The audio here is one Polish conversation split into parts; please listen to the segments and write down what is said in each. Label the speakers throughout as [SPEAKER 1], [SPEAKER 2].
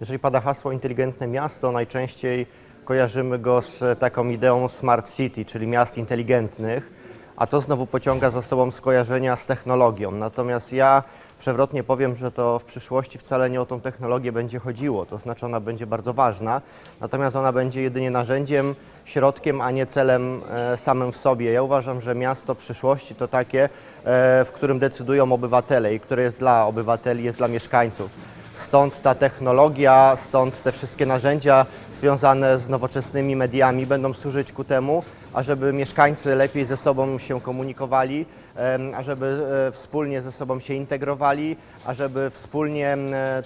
[SPEAKER 1] Jeżeli pada hasło inteligentne miasto, najczęściej kojarzymy go z taką ideą smart city, czyli miast inteligentnych, a to znowu pociąga za sobą skojarzenia z technologią. Natomiast ja przewrotnie powiem, że to w przyszłości wcale nie o tą technologię będzie chodziło, to znaczy ona będzie bardzo ważna, natomiast ona będzie jedynie narzędziem, środkiem, a nie celem e, samym w sobie. Ja uważam, że miasto przyszłości to takie, e, w którym decydują obywatele i które jest dla obywateli, jest dla mieszkańców. Stąd ta technologia, stąd te wszystkie narzędzia związane z nowoczesnymi mediami będą służyć ku temu, ażeby mieszkańcy lepiej ze sobą się komunikowali, ażeby e, wspólnie ze sobą się integrowali, ażeby wspólnie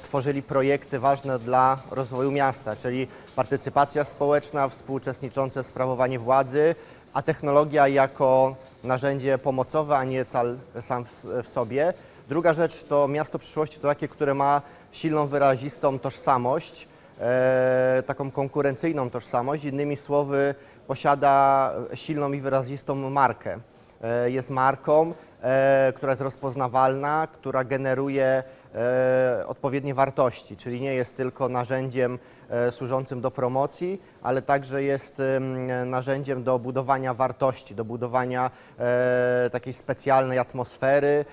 [SPEAKER 1] tworzyli projekty ważne dla rozwoju miasta, czyli partycypacja społeczna, współuczestniczące sprawowanie władzy, a technologia jako narzędzie pomocowe, a nie cal sam w sobie. Druga rzecz to miasto przyszłości to takie, które ma silną, wyrazistą tożsamość, e, taką konkurencyjną tożsamość. Innymi słowy, posiada silną i wyrazistą markę. E, jest marką, e, która jest rozpoznawalna, która generuje odpowiednie wartości, czyli nie jest tylko narzędziem e, służącym do promocji, ale także jest em, narzędziem do budowania wartości, do budowania e, takiej specjalnej atmosfery,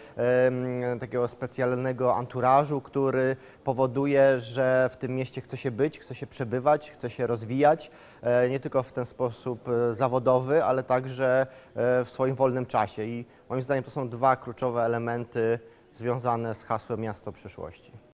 [SPEAKER 1] takiego specjalnego anturażu, który powoduje, że w tym mieście chce się być, chce się przebywać, chce się rozwijać, e, nie tylko w ten sposób e, zawodowy, ale także e, w swoim wolnym czasie. I moim zdaniem to są dwa kluczowe elementy związane z hasłem miasto przyszłości.